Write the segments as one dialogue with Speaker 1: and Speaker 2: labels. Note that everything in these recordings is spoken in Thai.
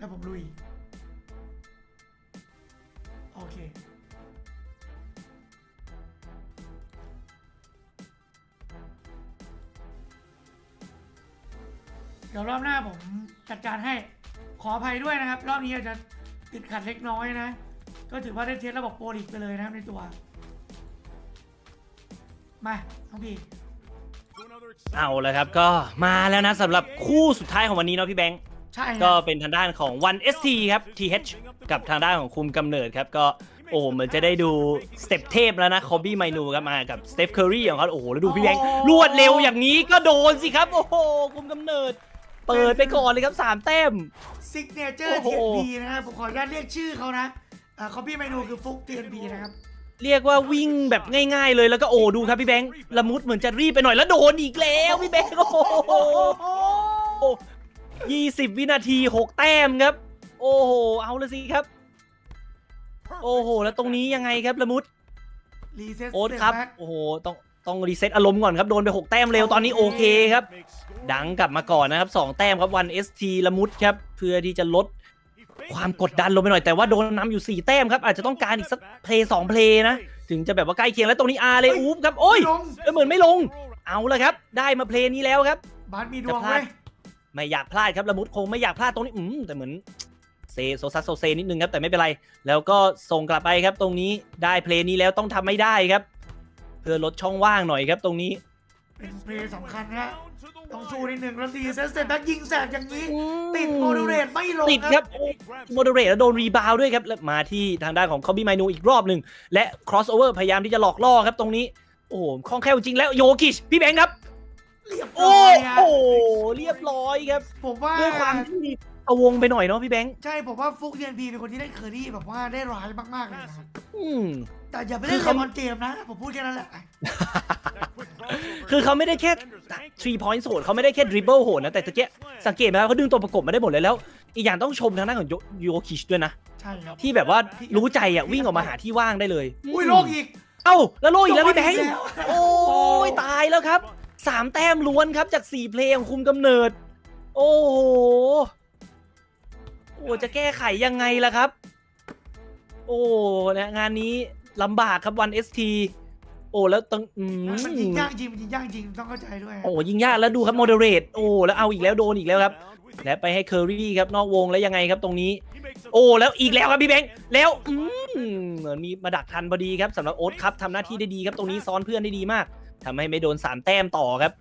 Speaker 1: แล้วผมลุย โอเค เดี๋ยวรอบหน้าผมจัดการให้ขออภัยด้วยนะครับ รอบนี้อาจจะติดขัดเล็กน้อยนะ ก็ถือว่าได้เทสระบบโปรลิกไปเลยนะครับในตัว มาน้องพี่
Speaker 2: เอาละครับก็มาแล้วนะสำหรับคู่สุดท้ายของวันนี้เนาะพี่แบงค์
Speaker 1: ใช่นะ
Speaker 2: ก็เป็นทางด้านของ1 ST ครับ TH กับทางด้านของคุมกำเนิดครับ ก็โอ้เหมือนจะได้ดูสเต็ปเทพแล้วนะคอบี้ไมนูครับมากับสเตฟเคอรี่ของเขาโอ้โหแล้วดูพี่แบงค์รวดเร็วอย่างนี้ก็โดนสิครับ โอ้โห คุมกำเนิด เปิดไปก่อนเลยครับ3แต้ม
Speaker 1: ซิกเนเจอร์
Speaker 2: โอ้
Speaker 1: ที
Speaker 2: โห
Speaker 1: พีนะครับผมขออนุญาตเรียกชื่อเขานะอ่าคอปี้เมนูคือฟุกทีพีนะครับ
Speaker 2: เรียกว่าวิ่งแบบง่าย ๆ เลยแล้วก็โอ้ดูครับพี่แบงค์ละมุดเหมือนจะรีบไปหน่อยแล้วโดนอีกแล้วพี่แบงค์โอ้โห ยี่สิบวินาทีหกแต้มครับ โอ้โห เอาเลยสิครับ โอ้โห แล้วตรงนี้ยังไงครับละมุด
Speaker 1: รีเซ็ต
Speaker 2: โอ๊ตครับ โอ้โห ต้องต้องรีเซ็ตอารมณ์ก่อนครับ โดนไป 6 แต้มเร็ว ตอนนี้โอเคครับ ดังกลับมาก่อนนะครับ 2 แต้มครับวัน ST ละมุดครับ เพื่อที่จะลดความกดดันลงไปหน่อยแต่ว่าโดนนำอยู่ 4 แต้มครับ อาจจะต้องการอีกสักเพลย์สองเพลย์นะ ถึงจะแบบว่าใกล้เคียงแล้วตรงนี้อาเลยอูฟครับ โอ้ย
Speaker 1: ลง
Speaker 2: เออเหมือนไม่ลง เอาละครับ ได้มาเพลย์นี้แล้วครับ
Speaker 1: บาสมีดวง
Speaker 2: จะพลา
Speaker 1: เว้
Speaker 2: ด
Speaker 1: ย
Speaker 2: ไม่อยากพลาดครับละมุดคงไม่อยากพลาดตรงนี้อืมแต่เหมือนเซโซซัสโซเซนิดนึงครับแต่ไม่เป็นไร แล้วก็ส่งกลับไปครับตรงนี้ได้เพลย์นี้แล้วต้องทำไม่ได้ครับ เพื่อลดช่องว่างหน่อยครับตรงนี้
Speaker 1: เป็นเพลย์สำคัญนะต้องสู้นิดหนึ่งแล้วรีเซ็ตเสร็จแล้วยิงแสกอย่างนี้ ติดโมเดเรตไม่ลง
Speaker 2: ติดครับโมเดเรตแล้วโดนรีบาวด้วยครับแล้วมาที่ทางด้านของคอบี้ไมนูอีกรอบหนึ่งและ cross-over พยายามที่จะหลอกล่อครับตรงนี้ โอ้โหคล่องแคล่วจริงแล้วโยกิชพี่แบงค์ครับ
Speaker 1: เรียบร้
Speaker 2: โอ้
Speaker 1: อยอะ
Speaker 2: โหเรียบร้อยครับ
Speaker 1: ผมว่า
Speaker 2: ด้วยความที่เอาวงไปหน่อยเนาะพี่แบงค์
Speaker 1: ใช่ผมว่าฟุกทีพีเป็นคนที่ได้เคอรี่แบบว่าได้ร้ายมากๆเลยนะครับ
Speaker 2: อืม
Speaker 1: แต่อย่าไปเล่น
Speaker 2: คือ
Speaker 1: เล
Speaker 2: เขา
Speaker 1: มอนเจมส์นะ ผมพูดแค่นั้นแหละ
Speaker 2: คือเขาไม่ได้แค่ 3 point โหดเขาไม่ได้แค่ dribble โหดนะแต่ตะเกียสังเกตไหมว่าเขาดึงตัวประกบมาได้หมดเลยแล้ว อีกอย่างต้องชมทางด้านของโยโยคิชด้วยนะ
Speaker 1: ใช่ครับ
Speaker 2: ที่แบบว่ารู้ใจอะวิ่งออกมาหาที่ว่างได้เลย
Speaker 1: อุ้ยโลกอีก
Speaker 2: เอ้าแล้วโลกอีกแล้วพี่แบงค์
Speaker 1: โดนอีกแล้ว
Speaker 2: โอ้ยตายแล้วครับ สามแต้มล้วนครับจากสี่เพลงของคุมกำเนิด โอ้โห โอ้จะแก้ไขยังไงล่ะครับ โอ้นะงานนี้ลำบากครับวันเอสทีโอ้แล้วต้องอืม
Speaker 1: มันยิงยากจริงมันยิงยากจริงต้องเข้าใจด้วย
Speaker 2: โอ้ยิงยากแล้วดูครับโมเดเรตโอ้แล้วเอาอีกแล้วโดนอีกแล้วครับ และไปให้เคอรี่ครับนอกวงแล้วยังไงครับตรงนี้ โอ้แล้วอีกแล้วครับพี่แบงค์แล้วอืมเหมือนมีมาดักทันพอดีครับสำหรับโอ๊ตครับทำหน้าที่ได้ดีครับตรงนี้ซ้อนเพื่อนได้ดีมาก ทำให้ไม่โดน 3 แต้มต่อครับ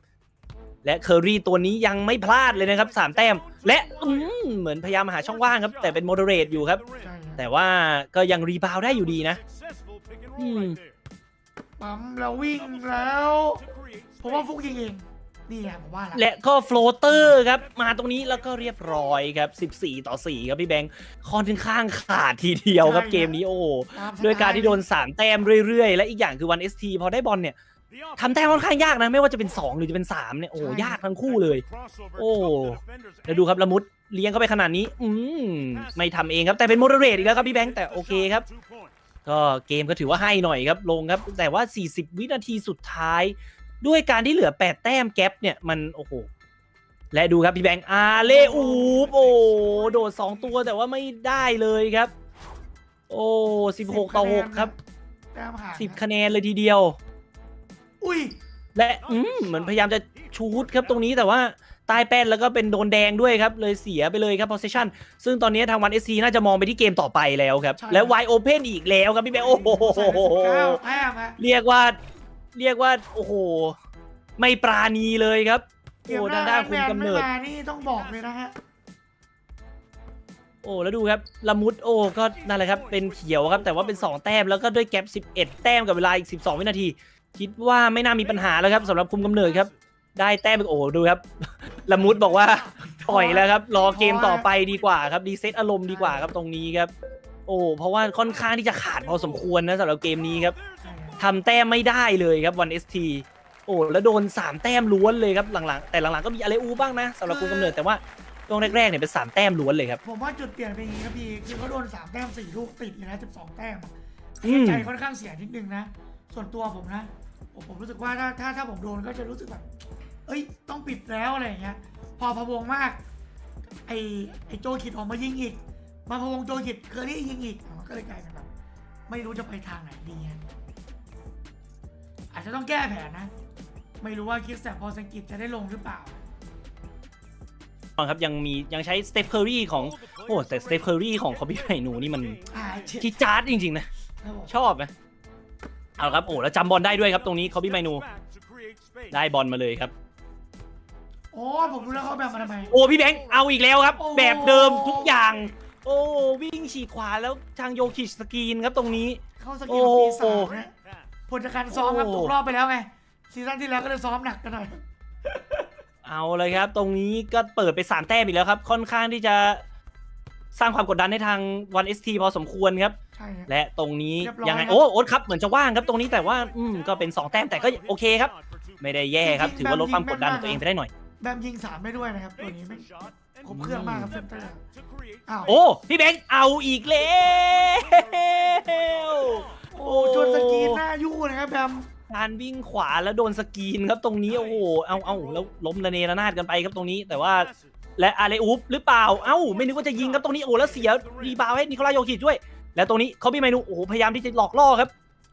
Speaker 2: และเคอรี่ตัวนี้ยังไม่พลาดเลยนะครับ 3 แต้ม และอืมเหมือนพยายามหาช่องว่างครับ แต่เป็นโมเดเรตอยู่ครับ
Speaker 1: ใช่ครับ
Speaker 2: แต่ว่าก็ยังรีบาวด์ได้อยู่ดีนะ อืม
Speaker 1: ปั๊มแล้ววิ่งแล้วผมว่าฟุกยิงเองนี่ไงผมว่าละ
Speaker 2: และก็โฟลเตอร์ครับ มาตรงนี้แล้วก็เรียบร้อยครับ 14 ต่อ 4 ครับพี่แบงค์ค่อนข้างขาดทีเดียวครับเกมนี้โอ้
Speaker 1: ตามสไตล์
Speaker 2: ด้วยการที่โดน 3 แต้มเรื่อยๆ และอีกอย่างคือวัน ST พอได้บอลเนี่ย ทำแต้มค่อนข้างยากนะไม่ว่าจะเป็น 2 หรือจะเป็น 3 เนี่ยโอ้ยากทั้งคู่เลย โอ้แล้วดูครับละมุดเลี้ยงเข้าไปขนาดนี้ อืมไม่ทำเองครับแต่เป็นโมเดเรตอีกแล้วครับพี่แบงค์แต่โอเคครับ ก็เกมก็ถือว่าให้หน่อยครับลงครับ แต่ว่า 40 วินาทีสุดท้าย ด้วยการที่เหลือ 8 แต้มแก๊ปเนี่ยมันโอ้โหและดูครับพี่แบงค์อาเลอูปโอ้โดด 2 ตัวแต่ว่าไม่ได้เลยครับ โอ้16ต่อ6ครับ
Speaker 1: แต้มห่าง
Speaker 2: 10 คะแนนเลยทีเดียว
Speaker 1: อุ้ย
Speaker 2: และอืมเหมือนพยายามจะชูดครับตรงนี้แต่ว่าใต้แป้นแล้วก็เป็นโดนแดงด้วยครับ เลยเสียไปเลยครับ possession ซึ่งตอนนี้ทางวันเอซีน่าจะมองไปที่เกมต่อไปแล้วครับแล้ว wide open อีกแล้วครับพี่แบงค์โอ้โห
Speaker 1: ใส่ไปสิบเก้าแต้มฮะ
Speaker 2: เรียกว่า เรียกว่าโอ้โห ไม่ปราณีเลยครับ
Speaker 1: เกม
Speaker 2: โอ้
Speaker 1: ห
Speaker 2: ทา
Speaker 1: น้าง
Speaker 2: ด้าน
Speaker 1: แม
Speaker 2: คุม
Speaker 1: น
Speaker 2: กำ
Speaker 1: ไม่
Speaker 2: เนิด
Speaker 1: มานี่ต้องบอกเลยนะฮะ
Speaker 2: โอ้แล้วดูครับละมุดโอ้ก็นั่นแหละครับเป็นเขียวครับแต่ว่าเป็น 2 แต้มแล้วก็ด้วยแกป11 แต้มกับเวลาอีก 12 วินาที คิดว่าไม่น่ามีปัญหาแล้วครับสำหรับคุมกำเนิดครับ ได้แต้มไปโอ้ดูครับ ละมุดบอกว่าปล่อยแล้วครับ รอเกมต่อไปดีกว่าครับดีเซตอารมณ์ดีกว่าครับตรงนี้ครับ โอ้เพราะว่าค่อนข้างที่จะขาดพอสมควรนะสำหรับเกมนี้ครับทำแต้มไม่ได้เลยครับวันเอสทีโอ้แล้วโดน 3 แต้มล้วนเลยครับหลังๆ แต่หลังๆก็มีอะไรอูบ้างนะสำหรับคุมกำเนิดแต่ว่าช่วงแรกๆเนี่ยเป็น3แต้มล้วนเลยครับ
Speaker 1: ผมว่าจุดเปลี่ยนเป็นอย่างนี้ครับพี่คือเขาโดนสามแต้มสี่ลูกติดเลยนะสิบสองแต้มอะ
Speaker 2: อืม
Speaker 1: ใจค่อนข้างเสียนิดนึงนะ ส่วนตัวผมนะ ผมผมรู้สึกว่าถ้าถ้าถ้าผมโดนก็จะรู้สึกแบบ เอ้ย ต้องปิดแล้วอะไรอย่างเงี้ย พอพะวงมาก ไอไอโจคิดออกมายิงอีก มาพะวงโจคิดเคอรี่ยิงอีกมันก็เลยกลายเป็นแบบไม่รู้จะไปทางไหนดีฮะอาจจะต้องแก้แผนนะ ไม่รู้ว่าคิดแสบพอสังกิตจะได้ลงหรือเปล่า
Speaker 2: ครับยังมียังใช้สเตฟเคอรี่ของโอ้แต่สเตฟเคอรี่ของคอบี้ไผ่หนูนี่มัน
Speaker 1: อ่าเช็ด
Speaker 2: ที่จาร์ดจริงๆนะ
Speaker 1: ครับผม
Speaker 2: ชอบไหม เอาละครับโอ้แล้วจำบอลได้ด้วยครับตรงนี้คอบี้ไมนู ได้บอลมาเลยครับ
Speaker 1: โอ้ผมรู้แล้วเขาแบบมาทำไม
Speaker 2: โอ้พี่แบงค์เอาอีกแล้วครับ
Speaker 1: โอ้
Speaker 2: แบบเดิมทุกอย่าง โอ้วิ่งฉีกขวาแล้วทางโยคิชสกรีนครับตรงนี้
Speaker 1: เข้าสกิลปีศาจ
Speaker 2: โอ้
Speaker 1: นะผลจากการซ้อมครับ
Speaker 2: โอ้
Speaker 1: ตกรอบไปแล้วไงซีซั่นที่แล้วก็เลยซ้อมหนักกันหน่อย
Speaker 2: เอาเลยครับ ตรงนี้ก็เปิดไปสามแต้มอีกแล้วครับ ค่อนข้างที่จะสร้างความกดดันให้ทางวันเอสทีพอสมควรครับ
Speaker 1: ใช่ฮะ
Speaker 2: และตรงนี้
Speaker 1: เรียบร้อย
Speaker 2: ยังไง
Speaker 1: ครับ
Speaker 2: โอ้โอ๊ตครับเหมือนจะว่างครับตรงนี้แต่ว่าอืมก็เป็นสองแต้มแต่ก็โอเคครับ ไม่ได้แย่ครับ ถือว่าลดความกดดันของตัวเองไปได้หน่อย
Speaker 1: แบมยิงสามได้ด้วยนะครับตัวนี้ไม่ครบเครื่องมากครับเซนเตอร์อ้าว
Speaker 2: โอ้พี่แบงค์เอาอีกแล้ว
Speaker 1: โอ้ชนสกรีนหน้ายู่นะครับแบม
Speaker 2: การวิ่งขวาแล้วโดนสกรีนครับตรงนี้โอ้โหเอาเอาแล้วล้มระเนระนาดกันไปครับตรงนี้ แต่ว่าและอาเลอูฟหรือเปล่าเอ้า ไม่นึกว่าจะยิงครับตรงนี้โอ้แล้วเสียรีบาวด์ให้นิโคลาโยคิดด้วย แล้วตรงนี้เขาพี่ไมนูโอ้โหพยายามที่จะหลอกล่อครับ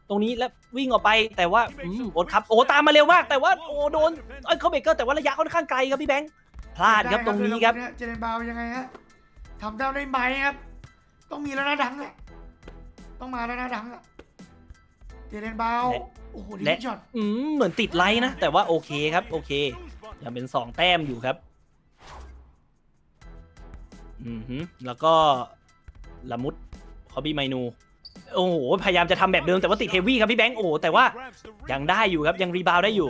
Speaker 2: ตรงนี้แล้ววิ่งออกไปแต่ว่าอืมโอ๊ตครับโอ้ตามมาเร็วมาก แต่ว่าโอ้โดนเอ้ยเขาเบรกเกอร์แต่ว่าระยะค่อนข้างไกลครับพี่แบงค์พลาดครับตรงนี้ครับ
Speaker 1: เจเนบาวยังไงฮะทำได้ได้ไหมครับ ต้องมีแล้วนะดังอะต้องมาแล้วนะดังอะเจเนบาว
Speaker 2: และ
Speaker 1: โอ้โหดี
Speaker 2: และ
Speaker 1: ช็อต
Speaker 2: อืมเหมือนติดไลท์นะ แต่ว่าโอเคครับ โอเค ยังเป็นสองแต้มอยู่ครับ อือหือแล้วก็ละมุดค อบี้ไมนู โอ้โห พยายามจะทำแบบเดิมแต่ว่าติดเฮฟวี่ครับพี่แบงค์ โอ้โห แต่ว่ายังได้อยู่ครับยังรีบาวด์ได้อยู่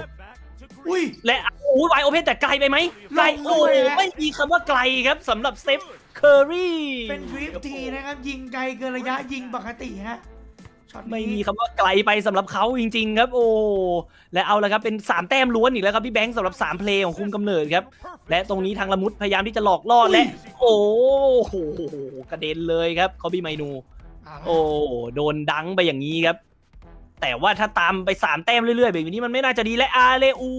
Speaker 1: อุ้ย
Speaker 2: และโอ้ไวโอเพนแต่ไกลไปไหมไกล
Speaker 1: ลง
Speaker 2: โอ้
Speaker 1: ด้วย
Speaker 2: โห
Speaker 1: ฮะ
Speaker 2: ไม่มีคำว่าไกลครับสำหรับเซฟเคอรี่
Speaker 1: เป็นดริฟทีนะครับยิงไกลเกินระยะยิงปกติฮะช็อตนี้
Speaker 2: ไม่มีคำว่าไกลไปสำหรับเขาจริง ๆ ครับ โอ้และเอาละครับเป็น 3 แต้มล้วนอีกแล้วครับพี่แบงค์สำหรับ 3 เพลงของคุมกำเนิดครับ และตรงนี้ทางละมุดพยายามที่จะหลอกล่อและ โอ้โหกระเด็นเลยครับคอบี้ไมนู
Speaker 1: อ่า
Speaker 2: โอ้โดนดังไปอย่างนี้ครับ แต่ว่าถ้าตามไป3แต้มเรื่อยๆแบบนี้มันไม่น่าจะดีและอาเลอู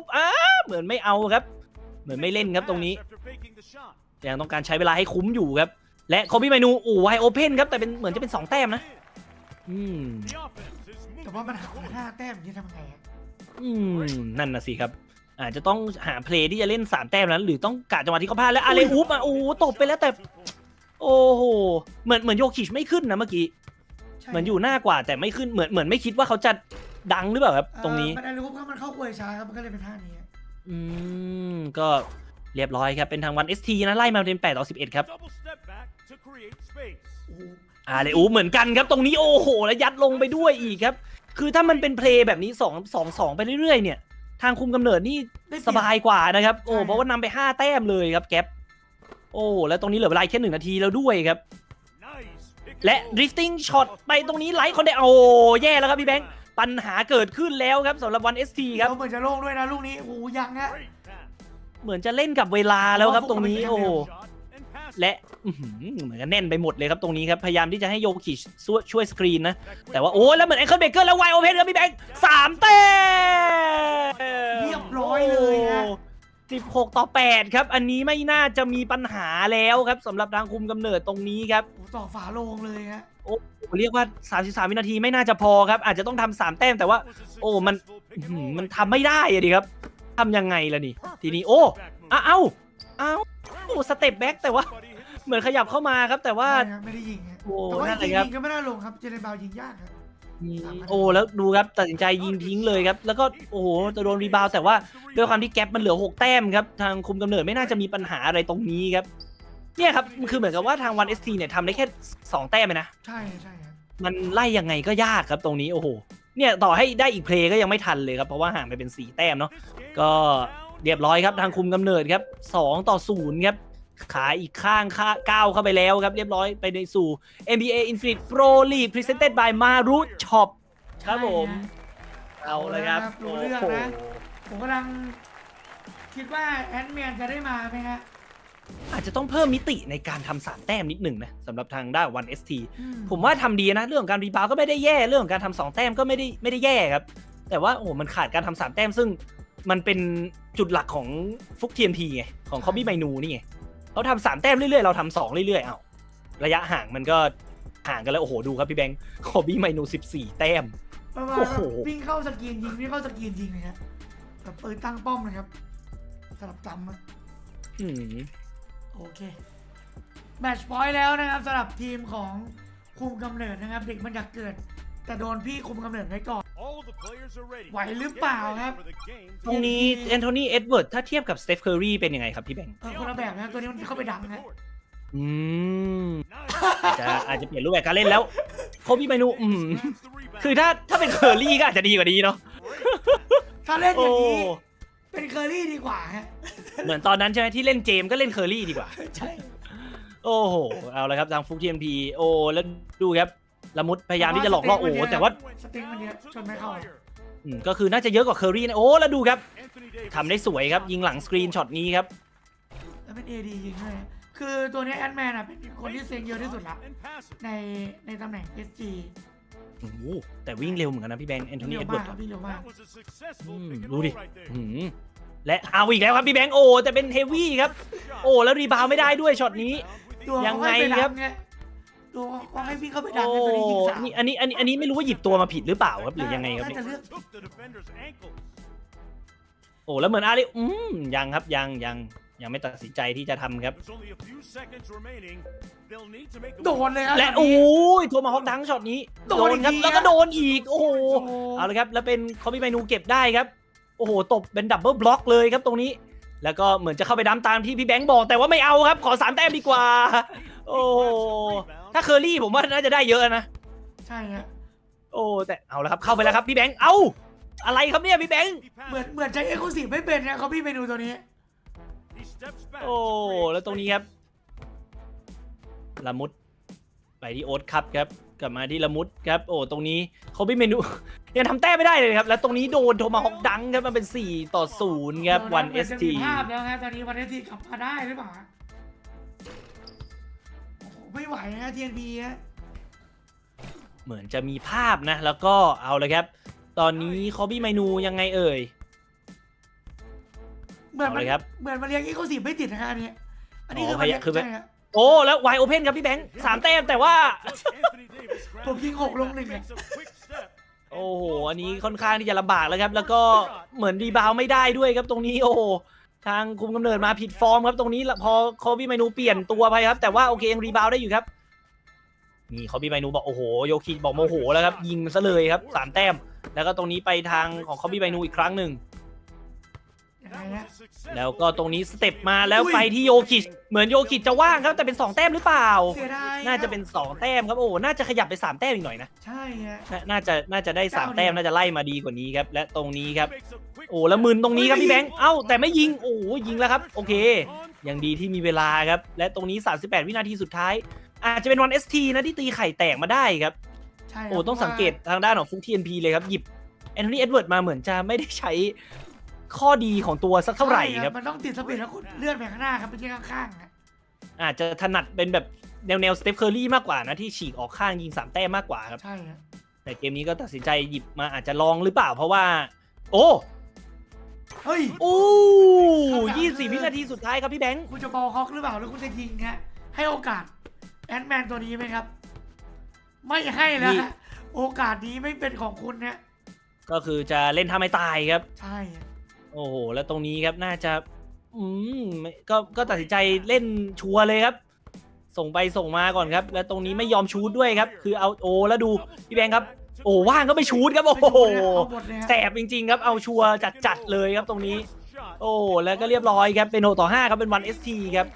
Speaker 2: ปอ้าเหมือนไม่เอาครับ เหมือนไม่เล่นครับตรงนี้ยังต้องการใช้เวลาให้คุ้มอยู่ครับ และคอบี้ไมนูโอ้ไวโอเพนครับแต่เป็นเหมือนจะเป็น2แต้มนะอืม
Speaker 1: แต่ว่ามันหักมาห้าแต้มอย่างนี้ทำไงฮะ
Speaker 2: อืมนั่นน่ะสิครับอาจจะต้องหาเพลย์ที่จะเล่น 3 แต้มนั้น หรือต้องกะจังหวะที่เขาพลาดแล้วอาเลอูปอะโอ้โหตบไปแล้วแต่ โอ้โห เหมือนเหมือนโยคิชไม่ขึ้นนะเมื่อกี้
Speaker 1: ใช่
Speaker 2: เหมือนอยู่หน้ากว่าแต่ไม่ขึ้น เหมือนเหมือนไม่คิดว่าเขาจะดังหรือเปล่าครับตรงนี้
Speaker 1: เอ่อมันอะไรรู้เพราะมันเข้าควยช้าครับมันก็เลยเป็นท่านี้ฮะ
Speaker 2: อืม ก็เรียบร้อยครับ เป็นทางวัน ST นะ ไล่มาเป็น8ต่อ11 ครับ
Speaker 1: โอ้โห
Speaker 2: อาเลอูเหมือนกันครับ ตรงนี้โอ้โห แล้วยัดลงไปด้วยอีกครับ คือถ้ามันเป็นเพลย์แบบนี้2 2 2 ไปเรื่อยๆ เนี่ย ทางคุมกำเนิดนี่
Speaker 1: ได้เปรียบ
Speaker 2: สบายกว่านะครับ โอ้
Speaker 1: ใช่
Speaker 2: เพราะว่านำไป 5 แต้มเลยครับแก๊ป โอ้แล้วตรงนี้เหลือเวลาอีกแค่หนึ่งนาทีแล้วด้วยครับ และ drifting shot ไปตรงนี้ไลท์คอนเดโอ้แย่แล้วครับพี่แบงค์ปัญหาเกิดขึ้นแล้วครับสำหรับวัน ST ครับ
Speaker 1: แล้วเหมือนจะโล่งด้วยนะลูกนี้โอ้โหยังฮะ
Speaker 2: เหมือนจะเล่นกับเวลาแล้วครับตรงนี้
Speaker 1: เพราะว่า
Speaker 2: โอ้
Speaker 1: ฟุกมันเป็นแชมป์เปี้ยน
Speaker 2: และอื้อหือเหมือนกันแน่นไปหมดเลยครับตรงนี้ครับ พยายามที่จะให้โยคิชช่วยช่วยสกรีนนะ แต่ว่าโอ้แล้วเหมือนไอเคิลเบเกอร์แล้วไวโอเพนครับพี่แบงค์สามแต้ม
Speaker 1: เรียบร้อยเลยฮะ
Speaker 2: 16 ต่อ 8 ครับ อันนี้ไม่น่าจะมีปัญหาแล้วครับสำหรับทางคุมกำเนิดตรงนี้ครับ
Speaker 1: โอ้โหต่อฝาโลงเลยฮะ
Speaker 2: เรียกว่า 33 วินาทีไม่น่าจะพอครับ อาจจะต้องทำสามแต้มแต่ว่า โอ้มันอื้อหือมันทำไม่ได้อะดิครับทำยังไงล่ะนี่ ทีนี้โอ้อ้าวอ้าวอ้าวโอ้สเต็ปแบ็กแต่ว่า เหมือนขยับเข้ามาครับ แต่ว่า
Speaker 1: ใช่ครับไม่ได้ยิงฮะ
Speaker 2: โอ้
Speaker 1: แต่ว่า
Speaker 2: นั่น
Speaker 1: จ
Speaker 2: เล
Speaker 1: ริ
Speaker 2: ย
Speaker 1: ง
Speaker 2: ครับ
Speaker 1: ๆยิงก็ไม่น่าลงครับ เจเนบาวยิงยากครับสามพัน
Speaker 2: โอ้แล้วดูครับตัดสินใจยิงทิ้งเลยครับ แล้วก็โอ้โหจะโดนรีบาวด์แต่ว่าด้วยความที่แก๊ปมันเหลือ 6 แต้มครับ ทางคุมกำเนิดไม่น่าจะมีปัญหาอะไรตรงนี้ครับ เนี่ยครับคือเหมือนกับว่าทางวันเอสทีเนี่ยทำได้แค่ 2 แต้มเองนะ
Speaker 1: ใช่ใช่ครับ
Speaker 2: มันไล่ยังไงก็ยากครับตรงนี้โอ้โหเนี่ยต่อให้ได้อีกเพลย์ก็ยังไม่ทันเลยครับเพราะว่าห่างไปเป็น 4 แต้มเนาะก็เรียบร้อยครับทางคุมกำเนิดครับ2ต่อ0ครับ ขาอีกข้างข้าก้าวเข้าไปแล้วครับ เรียบร้อยไปในสู่ NBA Infinite Pro League Presented by Maru Shop ครับผม เอาเลยครับ
Speaker 1: รู้เรื่อง
Speaker 2: โอ้
Speaker 1: นะ
Speaker 2: โห
Speaker 1: ผมกำลังคิดว่าแอนด์แมนจะได้มาไหมฮะ
Speaker 2: อาจจะต้องเพิ่มมิติในการทำสามแต้มนิดหนึ่งนะสำหรับทางด้านวัน ST
Speaker 1: อื
Speaker 2: ผมว่าทำดีนะ เรื่องของการรีบาวด์ก็ไม่ได้แย่เรื่องของการทำสองแต้มก็ไม่ได้ไม่ได้แย่ครับ แต่ว่าโอ้โหมันขาดการทำสามแต้มซึ่งมันเป็นจุดหลักของฟุกเทียนพีไงของคอบี้ไมนูนี่ไง เขาทำสามแต้มเรื่อยๆ เราทำสองเรื่อยๆ เอ้าระยะห่างมันก็ห่างกันแล้วโอ้โหดูครับพี่แบงค์โคบี้ไมนูสิบสี่แต้ม
Speaker 1: ประมาณ
Speaker 2: โอ้
Speaker 1: แบ
Speaker 2: โห
Speaker 1: บวิ่งเข้าสกรีนยิงวิ่งเข้าสกรีนยิงนะครับแบบปืนตั้งป้อมนะครับสลับจำนะ
Speaker 2: อืม
Speaker 1: โอเค แมตช์พอยต์แล้วนะครับสำหรับทีมของคุมกำเนิดนะครับ เด็กมันอยากเกิด แต่โดนพี่คุมกำเนิดไว้ก่อน
Speaker 3: ไหวหรือเปล่าครับ
Speaker 2: ตรงนี้แอนโทนีเอ็ดเวิร์ดถ้าเทียบกับสเตฟเคอร์รีเป็นยังไงครับพี่แบงค์
Speaker 1: เออคนละแบบนะครับตัวนี้มันเข้าไปดังนะ
Speaker 2: อืมอาจจะอาจจะเปลี่ยนรูปแบบการเล่นแล้วโคบี้ไมนูอืมคือถ้าถ้าเป็นเคอร์รี่ก็อาจจะดีกว่านี้เนาะ
Speaker 1: ถ้าเล่นอ
Speaker 2: โอ้
Speaker 1: ย่างนี้เป็นเคอรี่ดีกว่าฮะ
Speaker 2: เหมือนตอนนั้นใช่ไหมที่เล่นเจมส์ก็เล่นเคอร์รี่ดีกว่า
Speaker 1: ใช่
Speaker 2: โอ้โห เอาละครับทางฟุกทีเอ็มพีโอ้แล้วดูครับ ละมุดพยายามที่จะหลอกล่อโอ้แต่ว่า
Speaker 1: สติงมันเยอะชนไม่เข้า
Speaker 2: อืมก็คือน่าจะเยอะกว่าเคอรี่นะโอ้แล้วดูครับทำได้สวยครับยิงหลังสกรีนช็อตนี้ครับ
Speaker 1: แล้วเป็นเอดียิงด้วยคือตัวนี้แอนแมนอะเป็นคนที่เซ็งเยอะที่สุดละในในตำแหน่ง SG
Speaker 2: โอ้โหแต่วิ่งเร็วเหมือนกันนะพี่แบงค์แอนโทนี
Speaker 1: เร็ว
Speaker 2: เอ็ดเวิ
Speaker 1: มา
Speaker 2: ร์
Speaker 1: ก
Speaker 2: ด
Speaker 1: ครับพี่เร็วมาก
Speaker 2: อืมดูดิหืมและเอาอีกแล้วครับพี่แบงค์โอ้แต่เป็นเฮฟวี่ครับ โอ้แล้วรีบาวด์ไม่ได้ด้วยช็อตนี้
Speaker 1: ตัว
Speaker 2: ยังไง
Speaker 1: เขาให้ป
Speaker 2: ครับ
Speaker 1: ดันไงตัวเขาให้พี่เข้าไปดัน
Speaker 2: โอ้
Speaker 1: ในตัวนี้ยิงสาม
Speaker 2: นี่อันนี้อันนี้อันนี้ไม่รู้ว่าหยิบตัวมาผิดหรือเปล่าครับหรือยังไงครับ
Speaker 1: น่า
Speaker 2: เนี่ย
Speaker 1: จะเลือก
Speaker 2: โอ้แล้วเหมือนอาริอืมยังครับยังยังยังไม่ตัดสินใจที่จะทำครับ
Speaker 1: โดนเลยครับ
Speaker 2: และ
Speaker 1: ตอน
Speaker 2: โอ้
Speaker 1: นี้
Speaker 2: ยโทมาฮอกดังช็อตนี้
Speaker 1: โด
Speaker 2: โด
Speaker 1: น
Speaker 2: นครับ
Speaker 1: อีกที
Speaker 2: แล้วก็
Speaker 1: อะ
Speaker 2: โดนอีกโอ้โห
Speaker 1: โอ้โห
Speaker 2: เอาละครับแล้วเป็นคอมบี้ไมนูเก็บได้ครับโอ้โหตบเป็นดับเบิลบล็อกเลยครับตรงนี้ แล้วก็เหมือนจะเข้าไปดั้มตามที่พี่แบงค์บอกแต่ว่าไม่เอาครับ ขอสามแต้มดีกว่า โอ้โห ถ้าเคอรี่ผมว่าน่าจะได้เยอะนะ
Speaker 1: ใช่ฮะ
Speaker 2: โอ้แต่เอาละครับเข้าไปแล้วครับพี่แบงค์ เอ้า อะไรครับเนี่ยพี่แบงค์
Speaker 1: เหมือนเหมือนจะเอ็กซ์คลูซีฟไม่เป็นนะเขาพี่เมนูตัวนี้
Speaker 2: โอ้แล้วตรงนี้ครับละมุดไปที่โอ๊ตครับครับ กลับมาที่ละมุดครับ โอ้ตรงนี้เขาไม่เมนู ยังทำแต้มไม่ได้เลยครับ แล้วตรงนี้โดนโทมาฮอกดังครับมันเป็น 4 ต่อ0ครับวันเอส
Speaker 1: จะ
Speaker 2: ที
Speaker 1: มีภาพแล้วฮะตอนนี้วันเอสทีกลับมาได้หรือเปล่าฮะโอ้โห ไม่ไหวนะ TNP ฮะ
Speaker 2: เหมือนจะมีภาพนะ แล้วก็เอาเลยครับ ตอนนี้คอบี้ไมนูยังไงเอ่ย
Speaker 1: เหมือนมัน
Speaker 2: เอาเลยครับ
Speaker 1: เหมือนมาเรียกเอ็กซ์คลูซีฟไม่ติดนะฮะอันนี้อันนี้
Speaker 2: อ๋อ
Speaker 1: คือมัน
Speaker 2: พยายามคือ
Speaker 1: ใช่ฮะ
Speaker 2: โอ้แล้วไวโอเพนครับพี่แบงค์สามแต้มแต่ว่า
Speaker 1: ผมยิงหกลงหนึ่งอะ
Speaker 2: โอ้โห อันนี้ค่อนข้างที่จะลำบากแล้วครับ แล้วก็เหมือนรีบาวด์ไม่ได้ด้วยครับตรงนี้ โอ้โห ทางคุมกำเนิดมาผิดฟอร์มครับตรงนี้ละพอคอบี้ไมนูเปลี่ยนตัวไปครับ แต่ว่าโอเคยังรีบาวด์ได้อยู่ครับ นี่คอบี้ไมนูบอกโอ้โหโยคิบอกโมโหแล้วครับ ยิงซะเลยครับสามแต้ม แล้วก็ตรงนี้ไปทางของคอบี้ไมนูอีกครั้งหนึ่ง
Speaker 1: ยังไงฮะ
Speaker 2: แล้วก็ตรงนี้สเต็ปมาแล้ว
Speaker 1: อุ้ย
Speaker 2: ไปที่โยคิชเหมือนโยคิชจะว่างครับ แต่เป็นสองแต้มหรือเปล่า
Speaker 1: เสียดาย
Speaker 2: น่าจะเป็นสองแต้มครับโอ้โหน่าจะขยับไปสามแต้มอีกหน่อยนะ
Speaker 1: ใช่ฮะ
Speaker 2: น่าน่าจะน่าจะได้สามแต้ม
Speaker 1: เก้าเดียว
Speaker 2: น่าจะไล่มาดีกว่านี้ครับและตรงนี้ครับ โอ้แล้วมึนตรงนี้ครับพี่แบงค์เอ้าแต่ไม่ยิงโอ้ยิงแล้วครับโอเคยังดีที่มีเวลาครับและตรงนี้ 38 วินาทีสุดท้าย อาจจะเป็นวัน ST นะที่ตีไข่แตกมาได้ครับ
Speaker 1: ใช่ครับ
Speaker 2: โอ้ต้อง
Speaker 1: พราะว่า
Speaker 2: สังเกตทางด้านของฟุกทีเอ็นพีเลยครับหยิบแอนโทนีเอ็ดเวิร์ดมาเหมือนจะไม่ได้ใช้ข้อดีของตัวสักเท่าไหร่
Speaker 1: ใช่
Speaker 2: ครับ
Speaker 1: มันต้องติดสปีดแล้วกดเลื่อนไปข้างหน้าครับไม่ใช่ข้างๆนะ
Speaker 2: อาจจะถนัดเป็นแบบแนวแนวสเตฟเคอร์รี่มากกว่านะที่ฉีกออกข้างยิงสามแต้มมากกว่าครับ
Speaker 1: ใช่ฮะ
Speaker 2: แต่เกมนี้ก็ตัดสินใจหยิบมาอาจจะลองหรือเปล่าเพราะว่า โอ้
Speaker 1: เฮ้ย
Speaker 2: โอ้
Speaker 1: คำถาม
Speaker 2: ยี่สิบ
Speaker 1: คือ
Speaker 2: วินาทีสุดท้ายครับพี่แบงค์
Speaker 1: คุณจะบอลฮอกหรือเปล่าหรือคุณจะยิงฮะให้โอกาสแอนแมนตัวนี้ไหมครับ ไม่ให้แล้วฮะโอกาสนี้ไม่เป็นของคุณนะ
Speaker 2: ก็คือจะเล่นท่าไม่ตายครับ
Speaker 1: ใช่ฮะ
Speaker 2: โอ้โห แล้วตรงนี้ครับน่าจะ อืมไม่ก็ก็ตัดสินใจเล่นชัวร์เลยครับ ส่งไปส่งมาก่อนครับ แล้วตรงนี้ไม่ยอมชูดด้วยครับ คือเอาโอ้แล้วดูพี่แบงค์ครับ โอ้ว่างก็ไม่ชูดครับโอ้โห
Speaker 1: เอาหมดเลยฮะ
Speaker 2: แสบจริง ๆ ครับเอาชัวร์จัดๆเลยครับตรงนี้ โอ้แล้วก็เรียบร้อยครับเป็นโต่อ5ครับเป็นวันเอสทีครับ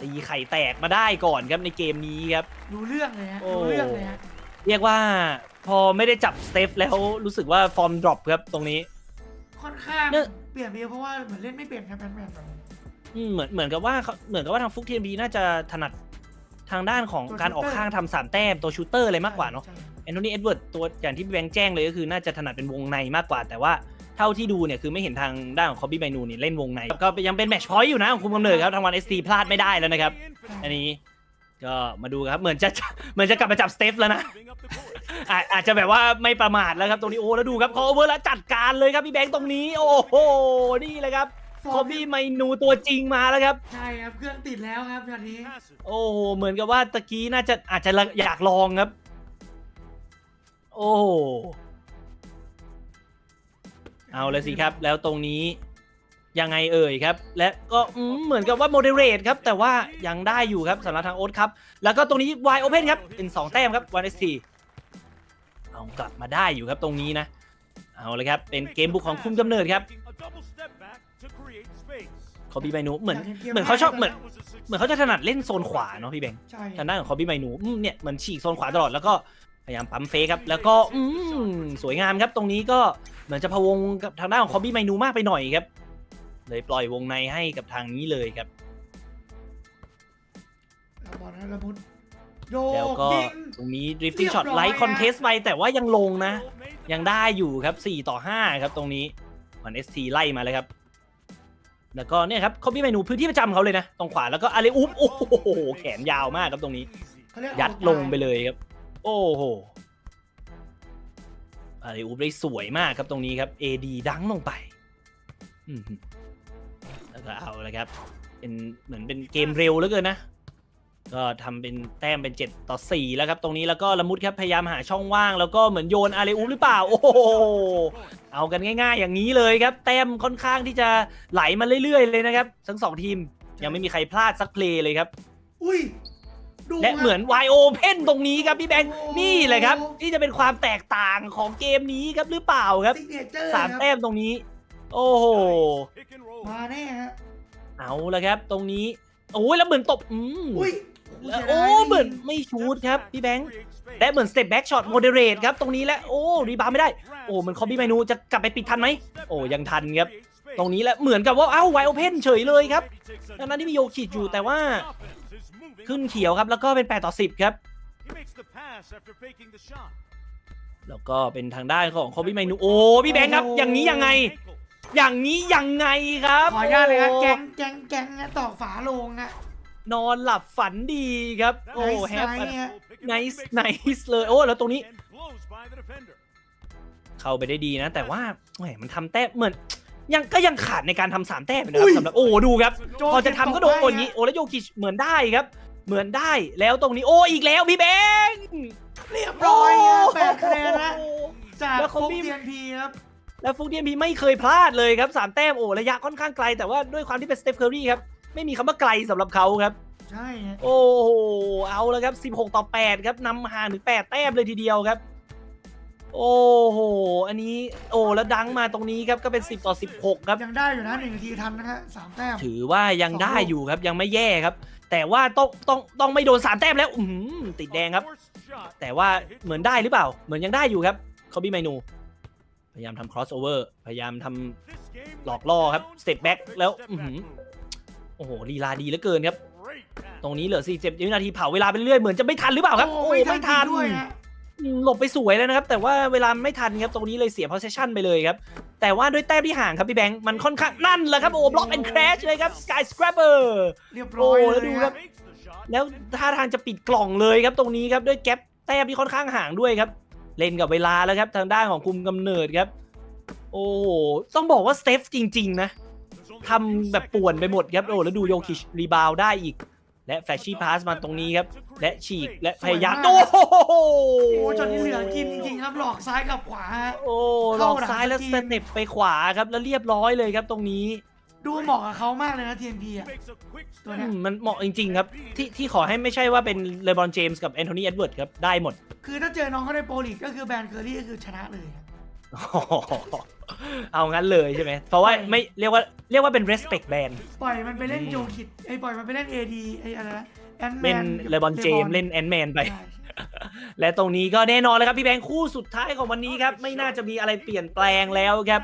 Speaker 2: ตีไข่แตกมาได้ก่อนครับในเกมนี้ครับ
Speaker 1: รู้เรื่องเลยฮะ
Speaker 2: โอ้
Speaker 1: รู้เรื่องเลยฮะ
Speaker 2: เรียกว่าพอไม่ได้จับสเตฟแล้วรู้สึกว่าฟอร์มดรอปครับตรงนี้
Speaker 1: ค่อนข้าง
Speaker 2: เนี่ย
Speaker 1: เปลี่ยนไปเยอะเพราะว่าเหมือนเล่นไม่เปลี่ยนครับแอนแมนแบบนี้
Speaker 2: อืมเหมือนเหมือนกับว่าเขาเหมือนกับว่าทางฟุกเทียนบีน่าจะถนัดทางด้านของ
Speaker 1: ตัว
Speaker 2: การออก
Speaker 1: shooter
Speaker 2: ข้างทำสามแต้มตัวชูเตอร์อะไรมากกว่าเนาะ
Speaker 1: ใช่
Speaker 2: แอนโทนีเอ็ดเวิร์ดตัวอย่างที่พี่แบงค์แจ้งเลยก็คือน่าจะถนัดเป็นวงในมากกว่า แต่ว่าเท่าที่ดูเนี่ยคือไม่เห็นทางด้านของคอบบี้ไบนูเนี่ยเล่นวงใน ก็ยังเป็นแมตช์พอยต์อยู่นะของคุมกำเนิดครับทางวันเอสตีพลาดไม่ได้แล้วนะครับ อันนี้ก็มาดูครับเหมือนจะเหมือนจะกลับมาจับสเตฟแล้วนะอาจอาจจะแบบว่าไม่ประมาทแล้วครับตรงนี้โอ้แล้วดูครับคอเวอร์แล้วจัดการเลยครับพี่แบงค์ตรงนี้ โอ้โหนี่เลยครับ
Speaker 1: ฟอร์ม
Speaker 2: คอบี้ไมนูตัวจริงมาแล้วครับ
Speaker 1: ใช่ครับเครื่องติดแล้วครับตอนนี้
Speaker 3: Passive.
Speaker 2: โอ้โหเหมือนกับว่าตะกี้น่าจะอาจจะอยากลองครับ โอ้โหเอาเลยสิครับ แล้วตรงนี้ยังไงเอ่ยครับ และก็อืมเหมือนกับว่าโมเดเรตครับ แต่ว่ายังได้อยู่ครับสำหรับทางโอ๊ตครับ แล้วก็ตรงนี้ Y Open ครับ เป็น 2 แต้มครับ1 ST เอากลับมาได้อยู่ครับตรงนี้นะ เอาเลยครับ เป็นเกมบุกของคุมกำเนิดครับ
Speaker 3: Taking a double step back to create space.
Speaker 2: คอบี้ไมนูเหมือน
Speaker 1: อยากเห็นเกม
Speaker 2: เหมือนเขาชอบ
Speaker 1: แรก
Speaker 2: เหมือน
Speaker 3: That was a
Speaker 2: เหมือนเขาจะถนัดเล่นโซนขวาเนาะพี่แบงค์
Speaker 1: ใช่
Speaker 2: ทางด้านของคอบี้ไมนูอืมเนี่ยเหมือนฉีกโซนขวาตลอดแล้วก็ พยายามปั๊มเฟคครับ แล้วก็อืมสวยงามครับ ตรงนี้ก็เหมือนจะพะวงกับทางด้านของคอบี้ไมนูมากไปหน่อยครับ เลยปล่อยวงในให้กับทางนี้เลยครับ
Speaker 1: แล้วบอลนั้นละมุดโย
Speaker 2: แล้ว
Speaker 1: ก
Speaker 2: ก็
Speaker 1: ยิง
Speaker 2: ตรงนี้ drifting
Speaker 1: เรียบ
Speaker 2: shot
Speaker 1: ร้อย
Speaker 2: ไลท์คอนเทสไปแต่ว่ายังลงนะ
Speaker 3: made the
Speaker 2: ยังได้อยู่ครับ 4 ต่อ 5 ครับตรงนี้มัน ST ไล่มาเลยครับ แล้วก็เนี่ยครับคอบี้ไมนูพื้นที่ประจำเขาเลยนะ ตรงขวาแล้วก็อาเลอุปโอ้โห แขนยาวมากครับตรงนี้
Speaker 3: easy.
Speaker 1: เขาเรียก
Speaker 2: ยัด
Speaker 1: เอา
Speaker 2: ลงไปเลยครับ โอ้โหอาเลอุปได้สวยมากครับตรงนี้ครับ AD ดังลงไปแล้วก็เอาเลยครับ เป็นเหมือนเป็นเกมเร็วเหลือเกินนะ ก็ทำเป็นแต้มเป็น 7 ต่อ 4 แล้วครับ ตรงนี้แล้วก็ละมุดครับพยายามหาช่องว่าง แล้วก็เหมือนโยนอาเลอุปหรือเปล่า โอ้โหเอากันง่ายๆ อย่างนี้เลยครับ แต้มค่อนข้างที่จะไหลมาเรื่อยๆเลยนะครับ ทั้งสองทีมยังไม่มีใครพลาดสักเพลย์เลยครับ
Speaker 1: อุ้ย ดู
Speaker 2: และ
Speaker 1: ครับ
Speaker 2: เหมือน y Open ตรงนี้ครับพี่แบงค์
Speaker 1: โอ้โห
Speaker 2: นี่เลยครับ ที่จะเป็นความแตกต่างของเกมนี้ครับหรือเปล่าครับ
Speaker 1: ซิกเนเจอร์
Speaker 2: สาม
Speaker 1: ครับ
Speaker 2: แต้มตรงนี้ โอ้โห
Speaker 3: Pick and roll.
Speaker 1: มาแน่ฮะ
Speaker 2: เอาละครับ ตรงนี้โอ้ยแล้วเหมือนตบอืม
Speaker 1: อุ้ย
Speaker 2: แล้ว
Speaker 1: สีย
Speaker 2: โอ้
Speaker 1: ดาย
Speaker 2: เหมือน
Speaker 1: จริง
Speaker 2: ไม่ชูดครับพี่แบงค์
Speaker 3: Create space.
Speaker 2: และเหมือนสเต็ปแบ็กช็อตโมเดเรตครับตรงนี้และโอ้รีบาวไม่ได้โอ้เหมือนคอบี้ไมนูจะกลับไปปิดทันไหมโอ้ยังทันครับตรงนี้และเหมือนกับว่าเอ้า y Open เฉยเลยครับทั้งนั้นที่มีโยคิดอยู่แต่ว่า ขึ้นเขียวครับ แล้วก็เป็น8ต่อ10 ครับ
Speaker 3: He makes the pass after faking the shot.
Speaker 2: แล้วก็เป็นทางด้านของคอบี้ไมนูโอ้พี่แบงค์ครับอย่างนี้ยังไง
Speaker 3: Ankles.
Speaker 2: อย่างนี้ยังไงครับ
Speaker 1: ขออนุญาตเลยครับ
Speaker 2: โแก
Speaker 1: งแกงแกงนะตอกฝาโลงอะ
Speaker 2: นอนหลับฝันดีครับ โอ้
Speaker 1: Nice
Speaker 2: แฮป
Speaker 1: night ฮะ
Speaker 2: ไนส์ไนส์เลย โอ้ แล้วตรงนี้
Speaker 3: And blows by the defender.
Speaker 2: เข้าไปได้ดีนะ แต่ว่าแหมมันทำแต้มเหมือน ยังก็ยังขาดในการทำสามแต้มอยู่นะครับสำหรับโอ้ดูครับ
Speaker 1: โจ
Speaker 2: พอจะทำก็โดนคนนี้ โอ้แล้วโยกิชเหมือนได้ครับ เหมือนได้แล้วตรงนี้โอ้อีกแล้วพี่แบงค์
Speaker 1: เรียบร้อยฮะแปดคะแนนนะ
Speaker 2: โอ้
Speaker 1: จาก
Speaker 2: แล้วเขา
Speaker 1: ฟุก
Speaker 2: มี
Speaker 1: เทียนพีครับ
Speaker 2: แล้วฟุกเดียมพีไม่เคยพลาดเลยครับสามแต้มโอ้ระยะค่อนข้างไกล แต่ว่าด้วยความที่เป็นสเตฟเคอรี่ครับไม่มีคำว่าไกลสำหรับเขาครับ
Speaker 1: ใช่ฮะ
Speaker 2: โอ้โหเอาแล้วครับ 16 ต่อ 8 ครับนำห่างถึง 8 แต้มเลยทีเดียวครับ โอ้โห อันนี้โอ้แล้วดังมาตรงนี้ครับก็เป็น 10 ต่อ 16 ครับ
Speaker 1: ยังได้อยู่นะหนึ่งนาทีทันนะฮะสามแต้ม
Speaker 2: ถือว่ายังได้อยู่ครับยังไม่แย่ครับ แต่ว่าต้องต้องต้องไม่โดน3แต้มแล้วอืติดแดงครับ แต่ว่าเหมือนได้หรือเปล่า เหมือนยังได้อยู่ครับคอบี้ไมนู พยายามทำ crossover พยายามทำหลอกล่อครับ step back แล้วโอ้โหลีลาดีเหลือเกินครับ ตรงนี้เหลือ47วินาทีเผาเวลาไปเรื่อยเหมือนจะไม่ทันหรือเปล่าครับ
Speaker 1: โอ้ไม่ทันด้วย
Speaker 2: หลบไปสวยแล้วนะครับ แต่ว่าเวลาไม่ทันครับตรงนี้เลยเสีย possession ไปเลยครับ แต่ว่าด้วยแต้มที่ห่างครับพี่แบงค์มันค่อนข้างนั่นแหละครับโอ้บล็อกแอนด์ครชเลยครับ sky scrapper
Speaker 1: เรียบร้อย
Speaker 2: โอ้
Speaker 1: เล
Speaker 2: แล้ว
Speaker 1: ย
Speaker 2: ดู
Speaker 1: ค
Speaker 2: ครั
Speaker 1: รับ
Speaker 2: บ
Speaker 3: Makes the shot.
Speaker 2: แล้วท่าทางจะปิดกล่องเลยครับตรงนี้ครับด้วยแกปแต้มที่ค่อนข้างห่างด้วยครับ เล่นกับเวลาแล้วครับทางด้านของคุมกำเนิดครับ โอ้โหต้องบอกว่าสเตฟจริง ๆ นะ
Speaker 3: There's only
Speaker 2: ทำแบบป่วนไปหมดครับโอ้แล้วดูโยคิชรีบาวได้อีก และแฟชชี่พาสมาตรงนี้ครับ และฉีกและพยายาม
Speaker 1: สวยมาก
Speaker 2: โอ้โห
Speaker 1: โอ้จนนี้เหลือกินจริงๆครับหลอกซ้ายกับขวาฮะ
Speaker 2: โอ้หล
Speaker 1: เข้า
Speaker 2: อก
Speaker 1: หลัง
Speaker 2: ซ้ายแล้ว
Speaker 1: ส
Speaker 2: ส
Speaker 1: กรีน
Speaker 2: เต็ปไปขวาครับแล้วเรียบร้อยเลยครับตรงนี้
Speaker 1: ดูเหมาะกับเขามากเลยนะทีมพี
Speaker 3: He
Speaker 1: อะ
Speaker 3: makes a quick
Speaker 1: ตัว
Speaker 3: step.
Speaker 1: เนี้
Speaker 2: อื
Speaker 1: ย
Speaker 2: มมันเหมาะจริง ๆ ครับ ที่ที่ขอให้ไม่ใช่ว่าเป็นเลบรอนเจมส์กับแอนโทนีเอ็ดเวิร์ดครับ ได้หมด
Speaker 1: คือถ้าเจอน้องเขาในโปรลีกก็คือแบรนด์เคอรี่ก็คือชนะเลยอะ
Speaker 2: เอางั้นเลยใช่ไหม เพราะว่าไม่เรียกว่าเรียกว่าเป็น respect band
Speaker 1: ปล่อยมันไปเล่น
Speaker 2: อืม
Speaker 1: โยคิดไอ้ยปล่อยมันไปเล่นเอดีไอ้อะไรนะแอนแม
Speaker 2: เป็น
Speaker 1: น
Speaker 2: เลบรอนเจมส์เล่นแอนแมนไป
Speaker 1: ใช่
Speaker 2: และตรงนี้ก็แน่นอนเลยครับพี่แบงค์คู่สุดท้ายของวันนี้ครับ ไม่น่าจะมีอะไรเปลี่ยนแปลงแล้วครับ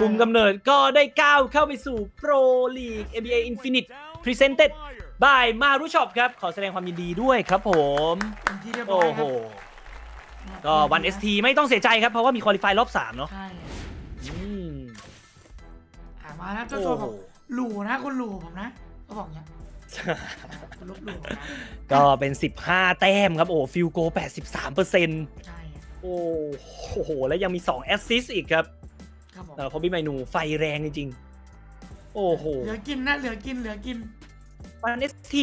Speaker 2: กลุ่มกำเนิดก็ได้ก้าวเข้าไปสู่ Pro League NBA Infinite Presented by Maru Shop ครับ ขอแสดงความยินดีด้วยครับผม
Speaker 1: เป็นที่เรียบร้
Speaker 2: โอ้
Speaker 1: อย
Speaker 2: โห
Speaker 1: ครับ
Speaker 2: ก็วัน ST ไม่ต้องเสียใจครับ เพราะว่ามีคุริฟายรอบ 3 เนาะ
Speaker 1: ใช่
Speaker 2: อืม
Speaker 1: อะมาแล้วเจ้า
Speaker 2: โอ้
Speaker 1: ตัว
Speaker 2: โห
Speaker 1: บอกหลู่นะคุณหลู่ผมนะเขาบอกเนี้ยคุณลบหลู่นะ
Speaker 2: ก็เป็น 15 แต้มครับ โอ้ฟิลโก 83เปอร์เซ็นต์
Speaker 1: ใช่
Speaker 2: โอ้โห แล้วยังมี 2 แอสซิสต์อีกครับ
Speaker 1: ครับผม
Speaker 2: แต่พอบี้ไมนูไฟแรงจริงโอ้โห
Speaker 1: เหลือกินนะเหลือกินเหลือกิน
Speaker 2: ปันเอสที